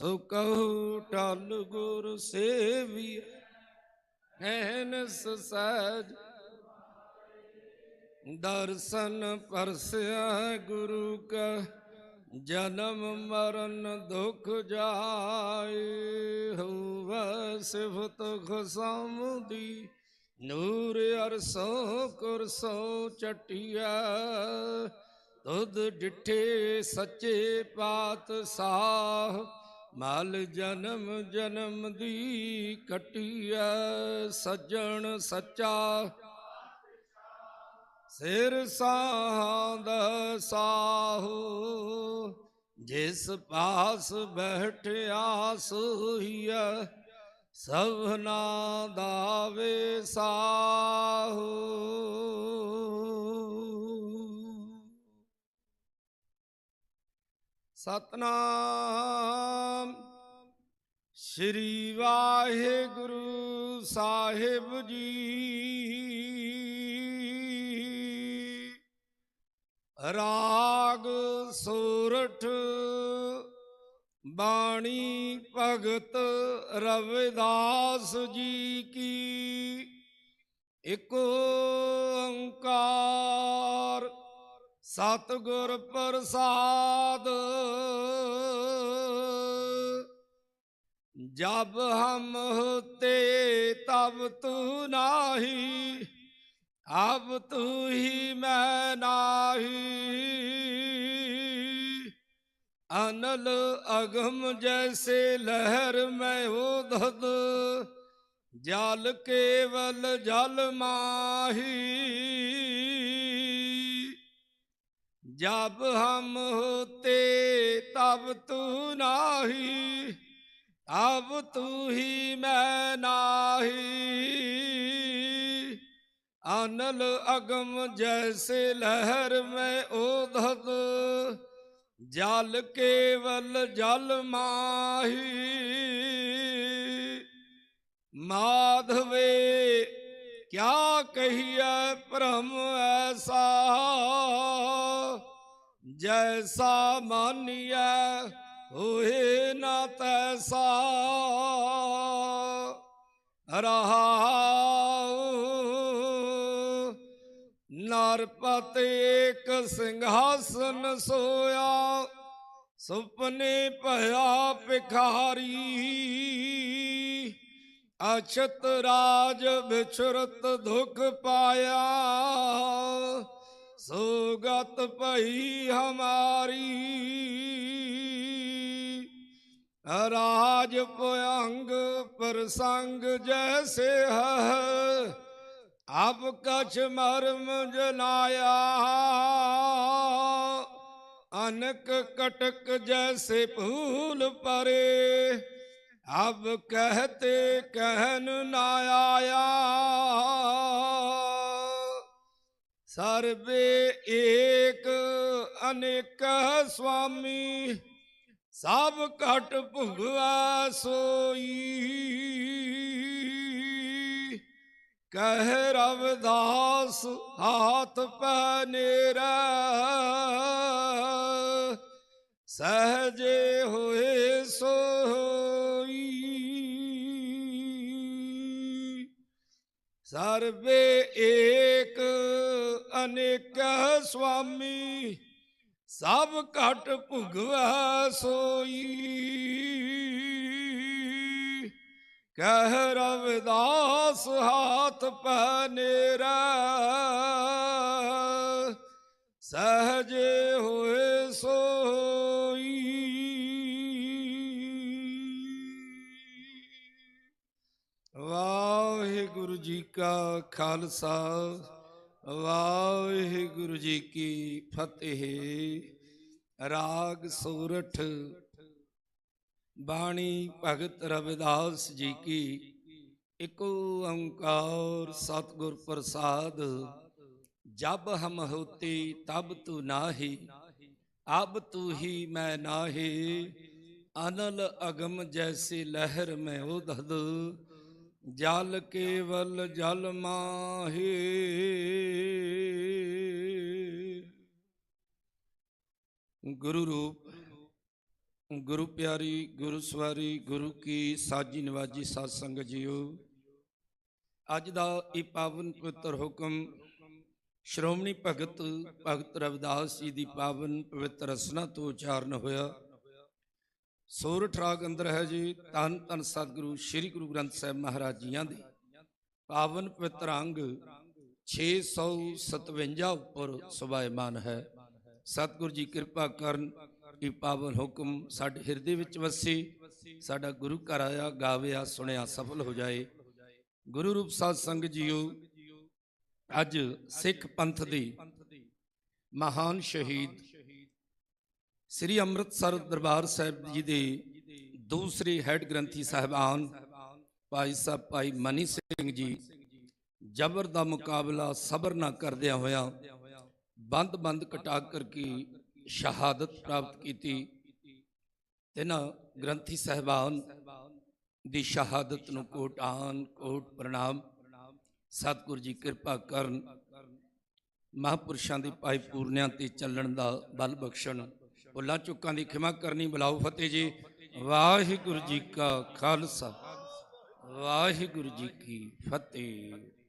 ਸੋ ਕਹੂ ਟਲ ਗੁਰ ਸੇਵੀ ਹੈਨਸ ਸਹਿਜ ਦਰਸ਼ਨ ਪਰਸਿਆ ਗੁਰੂ ਕਾ, ਜਨਮ ਮਰਨ ਦੁਖ ਜਾਏ। ਹੋਵੇ ਸਿਫਤ ਖਸਮ ਦੀ ਨੂਰ ਅਰਸੋਂ ਕੁਰਸੋਂ ਚਟਿਆ ਤੁਧ ਡਿਠੇ ਸੱਚੇ ਪਾਤਸ਼ਾਹ ਮਲ ਜਨਮ ਜਨਮ ਦੀ ਕਟਿਆ, ਸੱਜਣ ਸੱਚਾ। ਸਿਰ ਸਾਹੰਦ ਸਾਹੂ, ਜਿਸ ਪਾਸ ਬੈਠਿਆ ਸੋਹੀਆ ਸਭਨਾ ਦਾ ਵੇ ਸਾਹੂ ਸਤਨਾਮ ਸ੍ਰੀ ਵਾਹਿਗੁਰੂ ਸਾਹਿਬ ਜੀ। ਰਾਗ ਸੂਰਠ ਬਾਣੀ ਭਗਤ ਰਵਿਦਾਸ ਜੀ ਕੀ ਇਕ ਓੰਕਾਰ ਸਤਿਗੁਰ ਪ੍ਰਸਾਦ ਜਬ ਹਮ ਹੋਤੇ ਤਬ ਤੂ ਨਾਹੀ ਅਬ ਤੂ ਹੀ ਮੈਂ ਨਾਹੀ। ਅਨਲ ਅਗਮ ਜੈਸੇ ਲਹਿਰ ਮੈਂ ਉਧਦ, ਜਲ ਕੇਵਲ ਜਲ ਮਾਹੀ। ਜਬ ਹਮ ਹੋਤੇ ਤਬ ਤੂ ਨਾਹੀ ਅਬ ਤੂ ਹੀ ਮੈਂ ਨਾਹੀ, ਅਨਲ ਅਗਮ ਜੈਸੇ ਲਹਿਰ ਮੈਂ ਉਧਦ ਜਲ ਕੇਵਲ ਜਲ ਮਾਹੀ। ਮਾਧਵੇ, ਕਿਆ ਕਹੀਐ ਭ੍ਰਮ ਐਸਾ? ਜੈਸਾ ਮਾਨੀਐ ਹੋਏ ਨਾ ਤੈਸਾ ਰਹਾਉ ਨਰਪਤ ਏਕ ਸਿੰਘਾਸਨ ਸੋਇਆ, ਸੁਪਨੇ ਭਇਆ ਭਿਖਾਰੀ। ਅਛਤ ਰਾਜ ਵਿਛਰਤ ਦੁਖ ਪਾਇਆ, ਸੋਗਤ ਭਈ ਹਮਾਰੀ। ਰਾਜ ਭਯੰਗ ਪ੍ਰਸੰਗ ਜੈਸੇ ਹੈ ਅਬ ਕਛ ਮਰਮ ਜਨਾਇਆ। ਅਨਕ ਕਟਕ ਜੈਸੇ ਭੂਲ ਪਰੇ, ਅਬ ਕਹਤੇ ਕਹਿਨ ਨਾ ਆਇਆ। ਸਰਬੇ ਏਕ ਅਨੇਕ ਸੁਆਮੀ ਸਭ ਘਟ ਭੁਗਵਾ ਸੋਈ। ਕਹਿ ਰਵਦਾਸ, ਹਾਥ ਪੈ ਨੇਰਾ। ਸਹਜੇ ਹੋਏ ਸੋਈ। ਸਰਬੇ ਏਕ, ਅਨੇਕ ਸੁਆਮੀ ਸਭ ਘਟ ਭੁਗਵੈ ਸੋਈ। ਕਹਿ ਰਵਿਦਾਸ ਹਾਥ ਪੈ ਨੇਰਾ। ਸਹਜੇ ਹੋਏ ਸੋਈ। ਵਾਹਿਗੁਰੂ ਜੀ ਕਾ ਖਾਲਸਾ। ਵਾਹਿਗੁਰੂ ਜੀ ਕੀ ਫਤਿਹ। ਰਾਗ ਸੂਰਠ। ਬਾਣੀ ਭਗਤ ਰਵਿਦਾਸ ਜੀ ਕੀ। ਇਕ ਓੰਕਾਰ ਸਤਿਗੁਰ ਪ੍ਰਸਾਦ। ਜਬ ਹਮ ਹੋਤੇ ਤਬ ਤੂ ਨਾਹੀ। ਅਬ ਤੂ ਹੀ ਮੈਂ ਨਾਹੀ। ਅਨਲ ਅਗਮ ਜੈਸੀ ਲਹਿਰ ਮੈਂ ਉਧਦ ਜਲ ਕੇਵਲ ਜਲ ਮਾਹੀ। ਗੁਰੂ ਰੂਪ, ਗੁਰੂ ਪਿਆਰੀ, ਗੁਰੂ ਸਵਾਰੀ, ਗੁਰੂ ਕੀ ਸਾਜੀ ਨਿਵਾਜੀ ਸਾਧ ਸੰਗਤ ਜੀਓ। ਅੱਜ ਦਾ ਇਹ ਪਾਵਨ ਪਵਿੱਤਰ ਹੁਕਮ ਸ਼੍ਰੋਮਣੀ ਭਗਤ ਭਗਤ ਰਵਿਦਾਸ ਜੀ ਦੀ ਪਾਵਨ ਪਵਿੱਤਰ ਰਸਨਾ ਤੋਂ ਉਚਾਰਨ ਹੋਇਆ। ਸੋਰਠ ਰਾਗ ਅੰਦਰ ਹੈ ਜੀ ਤਨ ਤਨ ਸਤਿਗੁਰੂ ਸ੍ਰੀ ਗੁਰੂ ਗ੍ਰੰਥ ਸਾਹਿਬ ਮਹਾਰਾਜ ਜੀਆਂ ਦੇ। ਪਾਵਨ ਪਵਿੱਤਰ ਅੰਗ 657 ਉੱਪਰ ਸੁਭਾਇਮਾਨ ਹੈ। ਸਤਿਗੁਰੂ ਜੀ ਕਿਰਪਾ ਕਰਨ ਇਹ ਪਾਵਨ ਹੁਕਮ ਸਾਡੇ ਹਿਰਦੇ ਵਿੱਚ ਵਸੇ, ਸਾਡਾ ਗੁਰੂ ਘਰ ਆਇਆ ਗਾਵਿਆ ਸੁਣਿਆ, ਸਫਲ ਹੋ ਜਾਏ। ਗੁਰੂ ਰੂਪ ਸਾਧ ਸੰਗਤ ਜੀਓ, ਅੱਜ ਸਿੱਖ ਪੰਥ ਦੇ ਮਹਾਨ ਸ਼ਹੀਦ ਸ੍ਰੀ ਅੰਮ੍ਰਿਤਸਰ ਦਰਬਾਰ ਸਾਹਿਬ ਜੀ ਦੇ ਦੂਸਰੇ ਹੈੱਡ ਗ੍ਰੰਥੀ ਸਾਹਿਬਾਨ ਭਾਈ ਸਾਹਿਬ ਭਾਈ ਮਨੀ ਸਿੰਘ ਜੀ, ਜ਼ਬਰ ਦਾ ਮੁਕਾਬਲਾ ਸਬਰ ਨਾ ਕਰਦਿਆਂ ਹੋਇਆ ਬੰਦ ਬੰਦ ਕਟਾ ਕਰਕੇ ਸ਼ਹਾਦਤ ਪ੍ਰਾਪਤ ਕੀਤੀ। ਤਿਨਾਂ ਗ੍ਰੰਥੀ ਸਾਹਿਬਾਨ ਦੀ ਸ਼ਹਾਦਤ ਨੂੰ ਕੋਟਾਨ ਕੋਟ ਪ੍ਰਣਾਮ। ਸਤਿਗੁਰ ਜੀ ਕਿਰਪਾ ਕਰਨ। ਮਹਾਂਪੁਰਸ਼ਾਂ ਦੇ ਪਾਈ ਪੂਰਨਿਆਂ ਤੇ ਚੱਲਣ ਦਾ ਬਲ ਬਖਸ਼ਣ। ਭੁੱਲਾਂ ਚੁੱਕਾਂ ਦੀ ਖਿਮਾ ਕਰਨੀ ਬੁਲਾਓ ਫਤਿਹ ਜੀ। ਵਾਹਿਗੁਰੂ ਜੀ ਕਾ ਖਾਲਸਾ। ਵਾਹਿਗੁਰੂ ਜੀ ਕੀ ਫਤਿਹ।